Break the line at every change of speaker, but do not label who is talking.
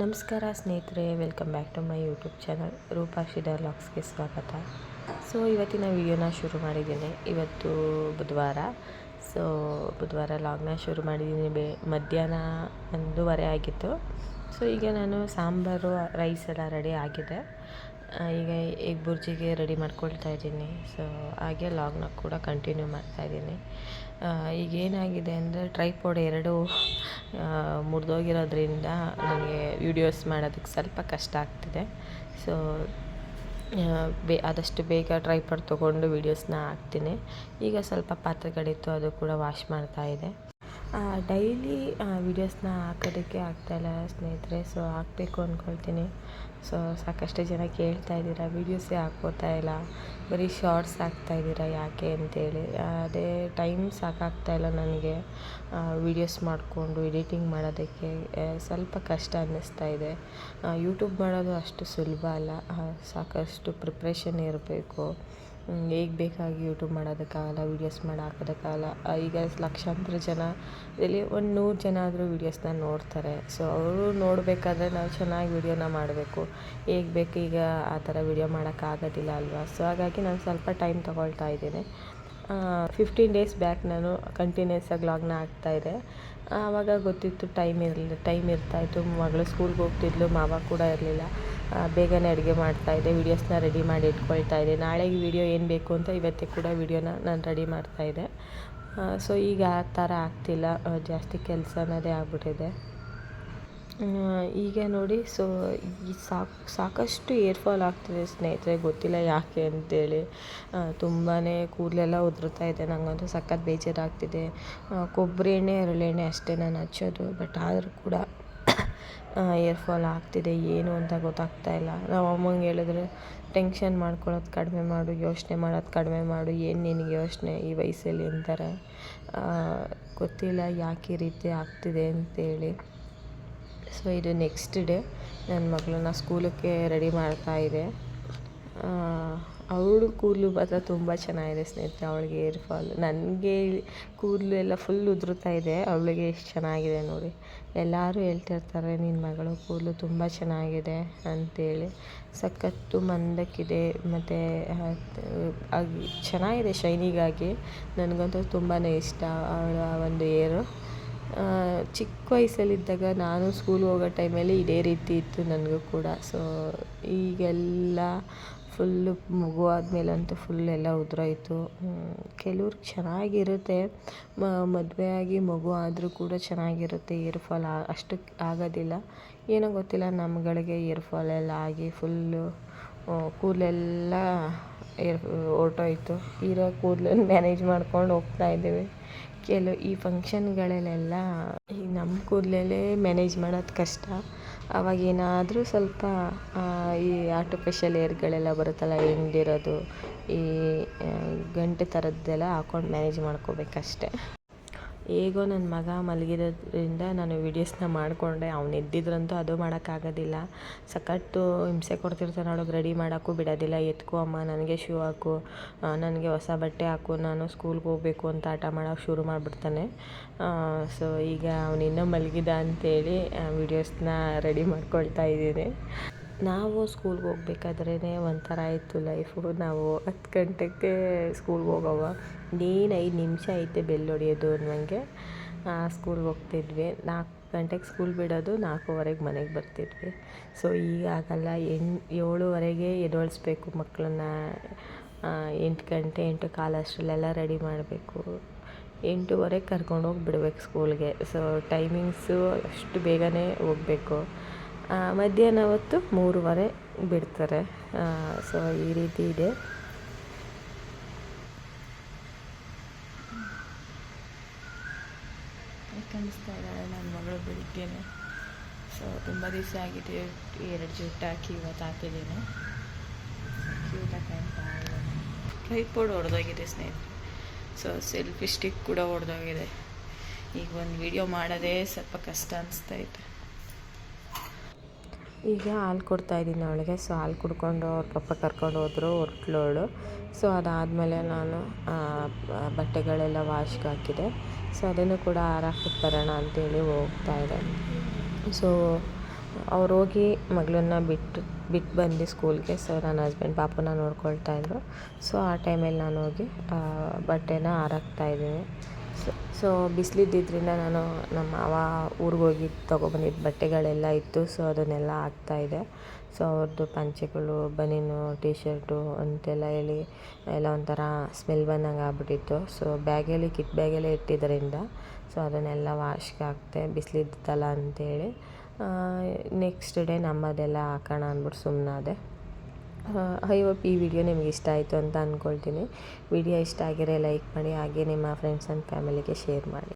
ನಮಸ್ಕಾರ ಸ್ನೇಹಿತರೆ welcome back to my YouTube channel Roopakshi ಡೈಲಾಗ್ಸ್ಗೆ ಸ್ವಾಗತ. ಸೊ ಇವತ್ತಿನ ವಿಡಿಯೋನ ಶುರು ಮಾಡಿದ್ದೀನಿ. ಇವತ್ತು ಬುಧವಾರ. ಸೊ ಬುಧವಾರ ಲಾಗ್ನ ಶುರು ಮಾಡಿದ್ದೀನಿ. ಬೆ, ಮಧ್ಯಾಹ್ನ ಒಂದೂವರೆ ಆಗಿತ್ತು. ಸೊ ಈಗ ನಾನು ಸಾಂಬಾರು ರೈಸ್ ಎಲ್ಲ ರೆಡಿ ಆಗಿದೆ. ಈಗ ಎಗ್ ಬುರ್ಜಿಗೆ ರೆಡಿ ಮಾಡ್ಕೊಳ್ತಾ ಇದ್ದೀನಿ. ಸೊ ಹಾಗೆ ಲಾಗ್ನ ಕೂಡ ಕಂಟಿನ್ಯೂ ಮಾಡ್ತಾ ಇದ್ದೀನಿ. ಈಗ ಏನಾಗಿದೆ ಅಂದರೆ ಟ್ರೈಪೋಡ್ ಎರಡು ಮುರಿದೋಗಿರೋದ್ರಿಂದ ನನಗೆ ವಿಡಿಯೋಸ್ ಮಾಡೋದಕ್ಕೆ ಸ್ವಲ್ಪ ಕಷ್ಟ ಆಗ್ತಿದೆ. ಸೊ ಬೇ, ಆದಷ್ಟು ಬೇಗ ಟ್ರೈಪಾಡ್ ತೊಗೊಂಡು ವೀಡಿಯೋಸ್ನ ಹಾಕ್ತೀನಿ. ಈಗ ಸ್ವಲ್ಪ ಪಾತ್ರೆಗಳಿತ್ತು, ಅದು ಕೂಡ ವಾಶ್ ಮಾಡ್ತಾ ಇದೆ. ಡೈಲಿ ವೀಡಿಯೋಸ್ನ ಹಾಕೋದಕ್ಕೆ ಆಗ್ತಾಯಿಲ್ಲ ಸ್ನೇಹಿತರೆ ಸೊ ಹಾಕಬೇಕು ಅಂದ್ಕೊಳ್ತೀನಿ ಸೊ ಸಾಕಷ್ಟು ಜನ ಕೇಳ್ತಾ ಇದ್ದೀರಾ ವೀಡಿಯೋಸೇ ಹಾಕ್ಕೋತಾ ಇಲ್ಲ, ಬರೀ ಶಾರ್ಟ್ಸ್ ಹಾಕ್ತಾ ಇದ್ದೀರಾ ಯಾಕೆ ಅಂತೇಳಿ. ಅದೇ ಟೈಮ್ ಸಾಕಾಗ್ತಾ ಇಲ್ಲ ನನಗೆ. ವೀಡಿಯೋಸ್ ಮಾಡಿಕೊಂಡು ಎಡಿಟಿಂಗ್ ಮಾಡೋದಕ್ಕೆ ಸ್ವಲ್ಪ ಕಷ್ಟ ಅನ್ನಿಸ್ತಾ ಇದೆ. ಯೂಟ್ಯೂಬ್ ಮಾಡೋದು ಅಷ್ಟು ಸುಲಭ ಅಲ್ಲ ಸಾಕಷ್ಟು ಪ್ರಿಪ್ರೇಷನ್ ಇರಬೇಕು. ಹೇಗೆ ಬೇಕಾಗಿ ಯೂಟ್ಯೂಬ್ ಮಾಡೋದಕ್ಕಾಗಲ್ಲ ವೀಡಿಯೋಸ್ ಮಾಡಿ ಹಾಕೋದಕ್ಕಾಗಲ್ಲ ಆ, ಈಗ ಲಕ್ಷಾಂತರ ಜನ ಇಲ್ಲಿ ಒಂದು ನೂರು ಜನ ಆದರೂ ವೀಡಿಯೋಸ್ನ ನೋಡ್ತಾರೆ. ಸೊ ಅವರು ನೋಡಬೇಕಾದ್ರೆ ನಾವು ಚೆನ್ನಾಗಿ ವೀಡಿಯೋನ ಮಾಡಬೇಕು. ಹೇಗೆ ಬೇಕು ಈಗ ಆ ಥರ ವೀಡಿಯೋ ಮಾಡೋಕ್ಕಾಗೋದಿಲ್ಲ ಅಲ್ವಾ? ಸೊ ಹಾಗಾಗಿ ನಾನು ಸ್ವಲ್ಪ ಟೈಮ್ ತೊಗೊಳ್ತಾ ಇದ್ದೀನಿ. ಫಿಫ್ಟೀನ್ ಡೇಸ್ ಬ್ಯಾಕ್ ನಾನು ಕಂಟಿನ್ಯೂಸ್ ಆಗಿ ಲಾಗ್ನ ಹಾಕ್ತಾಯಿದ್ದೆ ಆವಾಗ ಗೊತ್ತಿತ್ತು ಟೈಮ್ ಇರಲಿಲ್ಲ ಟೈಮ್ ಇರ್ತಾಯಿತ್ತು ಮಗಳು ಸ್ಕೂಲ್ಗೆ ಹೋಗ್ತಿದ್ಲು, ಮಾವ ಕೂಡ ಇರಲಿಲ್ಲ. ಬೇಗನೆ ಅಡುಗೆ ಮಾಡ್ತಾಯಿದ್ದೆ ವೀಡಿಯೋಸ್ನ ರೆಡಿ ಮಾಡಿ ಇಟ್ಕೊಳ್ತಾ ಇದ್ದೆ ನಾಳೆಗೆ ವೀಡಿಯೋ ಏನು ಬೇಕು ಅಂತ ಇವತ್ತೇ ಕೂಡ ವೀಡಿಯೋನ ನಾನು ರೆಡಿ ಮಾಡ್ತಾಯಿದ್ದೆ ಸೊ ಈಗ ಆ ಥರ ಆಗ್ತಿಲ್ಲ. ಜಾಸ್ತಿ ಕೆಲಸ ಅನ್ನೋದೇ ಆಗ್ಬಿಟ್ಟಿದೆ. ಈಗ ನೋಡಿ ಸೊ ಈ ಸಾಕು, ಸಾಕಷ್ಟು ಏರ್ ಫಾಲ್ ಆಗ್ತಿದೆ ಸ್ನೇಹಿತರೆ, ಗೊತ್ತಿಲ್ಲ ಯಾಕೆ ಅಂತೇಳಿ. ತುಂಬಾ ಕೂದಲೆಲ್ಲ ಉದುರ್ತಾ ಇದೆ ನನಗಂತೂ ಸಖತ್ ಬೇಜಾರಾಗ್ತಿದೆ. ಕೊಬ್ಬರಿ ಎಣ್ಣೆ ಎರಳೆಣ್ಣೆ ಅಷ್ಟೇ ನಾನು ಹಚ್ಚೋದು ಬಟ್ ಆದರೂ ಕೂಡ ಏರ್ ಫಾಲ್ ಆಗ್ತಿದೆ, ಏನು ಅಂತ ಗೊತ್ತಾಗ್ತಾ ಇಲ್ಲ. ನಾವು ಅಮ್ಮಂಗೆ ಹೇಳಿದ್ರೆ, ಟೆನ್ಷನ್ ಮಾಡ್ಕೊಳ್ಳೋದು ಕಡಿಮೆ ಮಾಡು, ಯೋಚನೆ ಮಾಡೋದು ಕಡಿಮೆ ಮಾಡು, ಏನು ನಿನಗೆ ಯೋಚನೆ ಈ ವಯಸ್ಸಲ್ಲಿ? ಅಂತಾರೆ. ಗೊತ್ತಿಲ್ಲ ಯಾಕೆ ರೀತಿ ಆಗ್ತಿದೆ ಅಂತೇಳಿ. ಸೊ ಇದು ನೆಕ್ಸ್ಟ್ ಡೇ ನನ್ನ ಮಗಳನ್ನ ಸ್ಕೂಲಕ್ಕೆ ರೆಡಿ ಮಾಡ್ತಾ ಇದೆ. ಅವಳು ಕೂದಲು ಮಾತ್ರ ತುಂಬ ಚೆನ್ನಾಗಿದೆ ಸ್ನೇಹಿತರೆ. ಅವಳಿಗೆ ಏರ್ ಫಾಲ್ ನನಗೆ ಕೂದಲು ಎಲ್ಲ ಫುಲ್ ಉದುರುತ್ತಾ ಇದೆ. ಅವಳಿಗೆ ಎಷ್ಟು ಚೆನ್ನಾಗಿದೆ ನೋಡಿ. ಎಲ್ಲರೂ ಹೇಳ್ತಿರ್ತಾರೆ ನಿನ್ನ ಮಗಳು ಕೂದಲು ತುಂಬ ಚೆನ್ನಾಗಿದೆ ಅಂತೇಳಿ. ಸಖತ್ತು ಮಂದಕ್ಕಿದೆ. ಮತ್ತು ಚೆನ್ನಾಗಿದೆ ಶೈನಿಗಾಗಿ ನನಗಂತೂ ತುಂಬಾ ಇಷ್ಟ. ಅವಳ ಒಂದು ಏರು ಚಿಕ್ಕ ವಯಸ್ಸಲ್ಲಿದ್ದಾಗ ನಾನು ಸ್ಕೂಲ್ ಹೋಗೋ ಟೈಮಲ್ಲಿ ಇದೇ ರೀತಿ ಇತ್ತು ನನಗೂ ಕೂಡ. ಸೊ ಈಗೆಲ್ಲ ಫುಲ್ಲು ಮಗು ಆದಮೇಲಂತೂ ಫುಲ್ ಎಲ್ಲ ಉದುರೋಯ್ತು. ಕೆಲವ್ರಿಗೆ ಚೆನ್ನಾಗಿರುತ್ತೆ. ಮದುವೆ ಆಗಿ ಮಗು ಆದರೂ ಕೂಡ ಚೆನ್ನಾಗಿರುತ್ತೆ. ಏರ್ ಫಾಲ್ ಅಷ್ಟು ಆಗೋದಿಲ್ಲ. ಏನೋ ಗೊತ್ತಿಲ್ಲ ನಮ್ಮಗಳಿಗೆ ಏರ್ ಫಾಲ್ ಎಲ್ಲ ಆಗಿ ಫುಲ್ಲು ಕೂದಲೆಲ್ಲ ಏರ್ ಹೊರ್ಟೋಯ್ತು. ಇರೋ ಕೂದಲನ್ನು ಮ್ಯಾನೇಜ್ ಮಾಡ್ಕೊಂಡು ಹೋಗ್ತಾ ಇದ್ದೀವಿ. ಕೆಲವು ಈ ಫಂಕ್ಷನ್ಗಳಲ್ಲೆಲ್ಲ ಈ ನಮ್ಮ ಕೂದಲಲ್ಲೇ ಮ್ಯಾನೇಜ್ ಮಾಡೋದು ಕಷ್ಟ. ಅವಾಗ ಏನಾದರೂ ಸ್ವಲ್ಪ ಈ ಆರ್ಟಿಫಿಷಿಯಲ್ ಏರ್ಗಳೆಲ್ಲ ಬರುತ್ತಲ್ಲ, ಹೆಂಗಿರೋದು, ಈ ಗಂಟೆ ಥರದ್ದೆಲ್ಲ ಹಾಕೊಂಡು ಮ್ಯಾನೇಜ್ ಮಾಡ್ಕೋಬೇಕಷ್ಟೆ. ಹೇಗೋ ನನ್ನ ಮಗ ಮಲಗಿರೋದ್ರಿಂದ ನಾನು ವೀಡಿಯೋಸ್ನ ಮಾಡಿಕೊಂಡೆ. ಅವ್ನು ಎದ್ದಿದ್ರಂತೂ ಅದು ಮಾಡೋಕ್ಕಾಗೋದಿಲ್ಲ. ಸಖತ್ತು ಹಿಂಸೆ ಕೊಡ್ತಿರ್ತಾನೆ ಅವಳಿಗೆ ರೆಡಿ ಮಾಡೋಕ್ಕೂ ಬಿಡೋದಿಲ್ಲ. ಎತ್ಕೋ ಅಮ್ಮ, ನನಗೆ ಶೂ ಹಾಕು ನನಗೆ ಹೊಸ ಬಟ್ಟೆ ಹಾಕು, ನಾನು ಸ್ಕೂಲ್ಗೆ ಹೋಗಬೇಕು ಅಂತ ಆಟ ಮಾಡೋಕ್ಕೆ ಶುರು ಮಾಡಿಬಿಡ್ತಾನೆ. ಸೊ ಈಗ ಅವನು ಇನ್ನೂ ಮಲಗಿದ ಅಂತೇಳಿ ವೀಡಿಯೋಸ್ನ ರೆಡಿ ಮಾಡ್ಕೊಳ್ತಾ ಇದ್ದೀನಿ. ನಾವು ಸ್ಕೂಲ್ಗೆ ಹೋಗ್ಬೇಕಾದ್ರೇ ಒಂಥರ ಇತ್ತು ಲೈಫು ನಾವು ಹತ್ತು ಗಂಟೆಗೆ ಸ್ಕೂಲ್ಗೆ ಹೋಗೋವ. ಇನ್ನೇನು ಐದು ನಿಮಿಷ ಐತೆ ಬೆಲ್ ಹೊಡಿಯೋದು ಅನ್ನೋಂಗೆ. ಸ್ಕೂಲ್ಗೆ ಹೋಗ್ತಿದ್ವಿ. ನಾಲ್ಕು ಗಂಟೆಗೆ ಸ್ಕೂಲ್ ಬಿಡೋದು, ನಾಲ್ಕೂವರೆಗೆ ಮನೆಗೆ ಬರ್ತಿದ್ವಿ. ಸೊ ಈಗ ಆಗಲ್ಲ. ಎಣ್ ಏಳುವರೆಗೆ ಎದೊಳಿಸ್ಬೇಕು ಮಕ್ಕಳನ್ನ ಎಂಟು ಗಂಟೆ, ಎಂಟು ಕಾಲು ಅಷ್ಟರಲ್ಲೆಲ್ಲ ರೆಡಿ ಮಾಡಬೇಕು. ಎಂಟೂವರೆಗೆ ಕರ್ಕೊಂಡೋಗಿ ಬಿಡ್ಬೇಕು ಸ್ಕೂಲ್ಗೆ ಸೊ ಟೈಮಿಂಗ್ಸು ಅಷ್ಟು ಬೇಗನೆ ಹೋಗಬೇಕು. ಮಧ್ಯಾಹ್ನ ಹೊತ್ತು ಮೂರುವರೆ ಬಿಡ್ತಾರೆ. ಸೊ ಈ ರೀತಿ ಇದೆ. ಕಾಣಿಸ್ತಾ ಇದ್ದಾಳೆ ನನ್ನ ಮಗಳು ಬೆಳಿಗ್ಗೆನೆ. ಸೊ ತುಂಬ ದಿವಸ ಆಗಿದೆ. ಎರಡು ಜುಟ್ಟು ಹಾಕಿ ಇವತ್ತು ಹಾಕಿದ್ದೀನಿ. ಕ್ಯೂಟಾಗಿ ಕಾಣ್ತಾ ಹೊಡೆದೋಗಿದೆ ಸ್ನೇಹಿತರೆ ಸೊ ಸೆಲ್ಫಿ ಸ್ಟಿಕ್ ಕೂಡ ಹೊಡೆದೋಗಿದೆ ಈಗ ಒಂದು ವಿಡಿಯೋ ಮಾಡೋದೇ ಸ್ವಲ್ಪ ಕಷ್ಟ ಅನಿಸ್ತೈತೆ ಈಗ ಹಾಲು ಕೊಡ್ತಾ ಇದ್ದೀನಿ ಅವಳಿಗೆ. ಸೊ ಹಾಲು ಕುಡ್ಕೊಂಡು ಅವ್ರ ಪಪ್ಪ ಕರ್ಕೊಂಡು ಹೋದ್ರು ಹೊರಟ್ಲೋಳು ಸೊ ಅದಾದಮೇಲೆ ನಾನು ಬಟ್ಟೆಗಳೆಲ್ಲ ವಾಶ್ಗೆ ಹಾಕಿದೆ. ಸೊ ಅದನ್ನು ಕೂಡ ಹಾರಾಕ್ಬಿಟ್ಟು ಬರೋಣ ಅಂತೇಳಿ ಹೋಗ್ತಾ ಇದೆ ಸೊ ಅವ್ರು ಹೋಗಿ ಮಗಳನ್ನ ಬಿಟ್ಟು ಬಿಟ್ಟು ಬಂದು ಸ್ಕೂಲ್ಗೆ, ಸೊ ನನ್ನ ಹಸ್ಬೆಂಡ್ ಪಾಪುನ ನೋಡ್ಕೊಳ್ತಾ ಇದ್ರು. ಸೊ ಆ ಟೈಮಲ್ಲಿ ನಾನು ಹೋಗಿ ಬಟ್ಟೆನ ಆರಾಕ್ತಾಯಿದ್ದೀನಿ ಸೊ ಸೊ ಬಿಸಿಲಿದ್ದಿದ್ರಿಂದ ನಾನು ನಮ್ಮ ಮಾವ ಊರಿಗೆ ಹೋಗಿ ತೊಗೊಬಂದಿದ್ದ ಬಟ್ಟೆಗಳೆಲ್ಲ ಇತ್ತು, ಸೊ ಅದನ್ನೆಲ್ಲ ಹಾಕ್ತಾಯಿದ್ದೆ ಸೊ ಅವ್ರದ್ದು ಪಂಚೆಗಳು, ಬನೀನು ಟಿ ಶರ್ಟು ಅಂತೆಲ್ಲ ಹೇಳಿ ಎಲ್ಲ ಒಂಥರ ಸ್ಮೆಲ್ ಬಂದಂಗೆ ಆಗ್ಬಿಟ್ಟಿತ್ತು. ಸೊ ಬ್ಯಾಗಲ್ಲಿ, ಕಿಟ್ ಬ್ಯಾಗಲ್ಲೇ ಇಟ್ಟಿದ್ದರಿಂದ ಸೊ ಅದನ್ನೆಲ್ಲ ವಾಶ್ಗೆ ಹಾಕ್ದೆ, ಬಿಸಿಲಿದ್ದಲ್ಲ ಅಂತೇಳಿ ನೆಕ್ಸ್ಟ್ ಡೇ ನಮ್ಮದೆಲ್ಲ ಹಾಕೋಣ ಅಂದ್ಬಿಟ್ಟು ಸುಮ್ಮನಾದೆ ಐ ಹೋಪ್ ಈ ವಿಡಿಯೋ ನಿಮ್ಗೆ ಇಷ್ಟ ಆಯಿತು ಅಂತ ಅಂದ್ಕೊಳ್ತೀನಿ ವಿಡಿಯೋ ಇಷ್ಟ ಆಗಿರೋ ಲೈಕ್ ಮಾಡಿ, ಹಾಗೆ ನಿಮ್ಮ ಫ್ರೆಂಡ್ಸ್ ಆ್ಯಂಡ್ ಫ್ಯಾಮಿಲಿಗೆ ಶೇರ್ ಮಾಡಿ.